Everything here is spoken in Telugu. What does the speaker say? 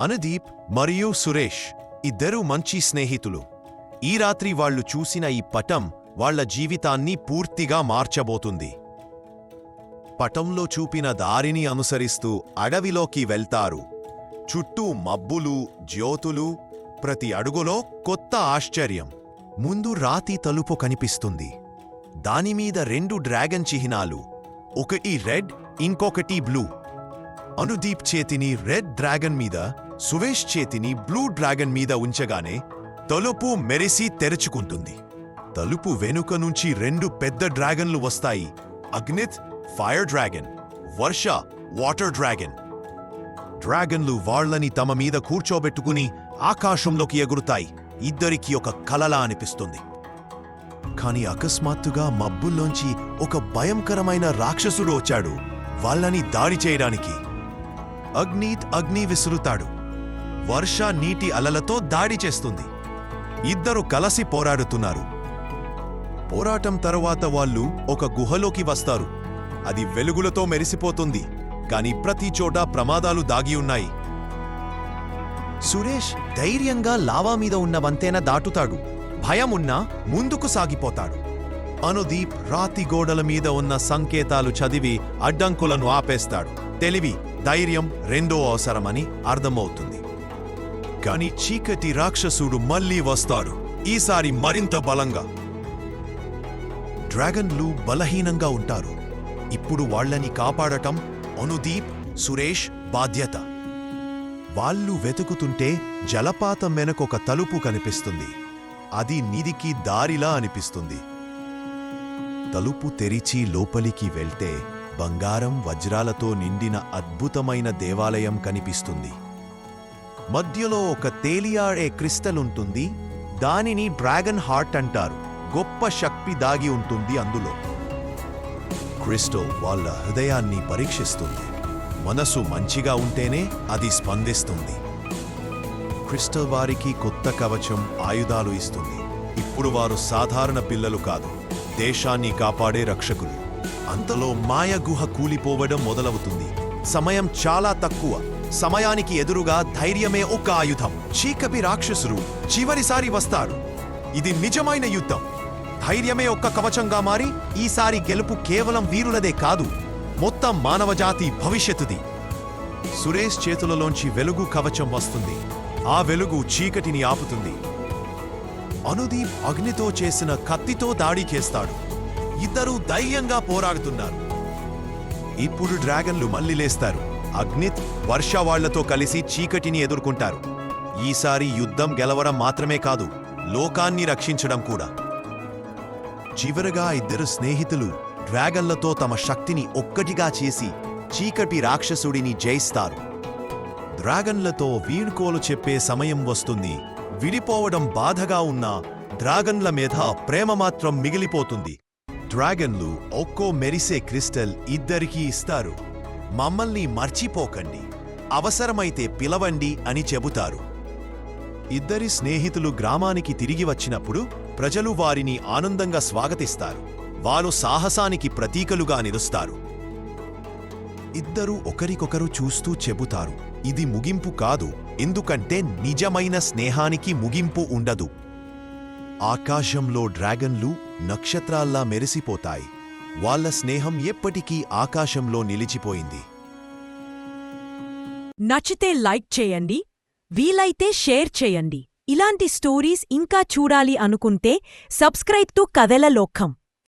అనుదీప్ మరియు సురేష్ ఇద్దరూ మంచి స్నేహితులు. ఈ రాత్రి వాళ్ళు చూసిన ఈ పటం వాళ్ళ జీవితాన్ని పూర్తిగా మార్చబోతుంది. పటంలో చూపిన దారిని అనుసరిస్తూ అడవిలోకి వెళ్తారు. చుట్టూ మబ్బులు జ్యోతులు ప్రతి అడుగులో కొత్త ఆశ్చర్యం. ముందు రాతి తలుపు కనిపిస్తుంది. దానిమీద రెండు డ్రాగన్ చిహ్నాలు ఒకటి రెడ్ ఇంకొకటి బ్లూ. అనుదీప్ చేతిని రెడ్ డ్రాగన్ మీద సువేష్ చేతిని బ్లూ డ్రాగన్ మీద ఉంచగానే తలుపు మెరిసి తెరుచుకుంటుంది. తలుపు వెనుక నుంచి రెండు పెద్ద డ్రాగన్లు వస్తాయి. అగ్నిత్ ఫైర్ డ్రాగన్. వర్ష వాటర్ డ్రాగన్. డ్రాగన్లు వాళ్ళని తమ మీద కూర్చోబెట్టుకుని ఆకాశంలోకి ఎగురుతాయి. ఇద్దరికి ఒక కలలా అనిపిస్తుంది. కాని అకస్మాత్తుగా మబ్బుల్లోంచి ఒక భయంకరమైన రాక్షసుడు వచ్చాడు. వాళ్ళని దాడి చేయడానికి. అగ్నీత్ అగ్ని విసురుతాడు. వర్ష నీటి అలలతో దాడి చేస్తుంది. ఇద్దరు కలసి పోరాడుతున్నారు. పోరాటం తరువాత వాళ్ళు ఒక గుహలోకి వస్తారు. అది వెలుగులతో మెరిసిపోతుంది. కాని ప్రతి చోట ప్రమాదాలు దాగి ఉన్నాయి. సురేష్ ధైర్యంగా లావా మీద ఉన్న వంతెన దాటుతాడు. భయమున్నా ముందుకు సాగిపోతాడు. అనుదీప్ రాతి గోడల మీద ఉన్న సంకేతాలు చదివి అడ్డంకులను ఆపేస్తాడు. తెలివి ధైర్యం రెండో అవసరమని అర్థమవుతుంది. కానీ చీకటి రాక్షసుడు మళ్ళీ వస్తాడు. ఈసారి మరింత బలంగా. డ్రాగన్లు బలహీనంగా ఉంటారు. ఇప్పుడు వాళ్ళని కాపాడటం అనుదీప్ సురేష్ బాధ్యత. వాళ్ళు వెతుకుతుంటే జలపాతం వెనకొక తలుపు కనిపిస్తుంది. అది నిధికి దారిలా అనిపిస్తుంది. తలుపు తెరిచి లోపలికి వెళ్తే బంగారం వజ్రాలతో నిండిన అద్భుతమైన దేవాలయం కనిపిస్తుంది. మధ్యలో ఒక తేలియాడే క్రిస్టల్ ఉంటుంది దానిని డ్రాగన్ హార్ట్ అంటారు. గొప్ప శక్తి దాగి ఉంటుంది అందులో. క్రిస్టల్ వాళ్ళ హృదయాన్ని పరీక్షిస్తుంది. మనసు మంచిగా ఉంటేనే అది స్పందిస్తుంది. క్రిస్టల్ వారికి కొత్త కవచం ఆయుధాలు ఇస్తుంది. ఇప్పుడు వారు సాధారణ పిల్లలు కాదు. దేశాన్ని కాపాడే రక్షకులు. అంతలో మాయ గుహ కూలిపోవడం మొదలవుతుంది. సమయం చాలా తక్కువ. సమయానికి ఎదురుగా ధైర్యమే ఒక ఆయుధం. చీకపి రాక్షసులు చివరిసారి వస్తారు. ఇది నిజమైన యుద్ధం. ధైర్యమే ఒక్క కవచంగా మారి ఈసారి గెలుపు కేవలం వీరులదే కాదు మొత్తం మానవజాతి భవిష్యత్తుది. సురేష్ చేతులలోంచి వెలుగు కవచం వస్తుంది. ఆ వెలుగు చీకటిని ఆపుతుంది. అనుదీప్ అగ్నితో చేసిన కత్తితో దాడి చేస్తాడు. ఇద్దరూ ధైర్యంగా పోరాడుతున్నారు. ఇప్పుడు డ్రాగన్లు మళ్ళీ లేస్తారు. అగ్నిత్ వర్ష వాళ్ళతో కలిసి చీకటిని ఎదుర్కొంటారు. ఈసారి యుద్ధం గెలవడం మాత్రమే కాదు లోకాన్ని రక్షించడం కూడా. చివరగా ఇద్దరు స్నేహితులు డ్రాగన్లతో తమ శక్తిని ఒక్కటిగా చేసి చీకటి రాక్షసుడిని జయిస్తారు. డ్రాగన్లతో వీడ్కోలు చెప్పే సమయం వస్తుంది. విడిపోవడం బాధగా ఉన్నా డ్రాగన్ల మీద ప్రేమ మాత్రం మిగిలిపోతుంది. డ్రాగన్లు ఒక్కో మెరిసే క్రిస్టల్ ఇద్దరికీ ఇస్తారు. మమ్మల్ని మర్చిపోకండి. అవసరమైతే పిలవండి అని చెబుతారు. ఇద్దరి స్నేహితులు గ్రామానికి తిరిగి వచ్చినప్పుడు ప్రజలు వారిని ఆనందంగా స్వాగతిస్తారు. వారు సాహసానికి ప్రతీకలుగా నిలుస్తారు. ఇద్దరూ ఒకరికొకరు చూస్తూ చెబుతారు. ఇది ముగింపు కాదు. ఎందుకంటే నిజమైన స్నేహానికి ముగింపు ఉండదు. ఆకాశంలో డ్రాగన్లు నక్షత్రాల్లా మెరిసిపోతాయి. వాళ్ళ స్నేహం ఎప్పటికీ ఆకాశంలో నిలిచిపోయింది. నచ్చితే లైక్ చేయండి వీలైతే షేర్ చేయండి. ఇలాంటి స్టోరీస్ ఇంకా చూడాలి అనుకుంటే సబ్స్క్రైబ్ టు కథల లోకం.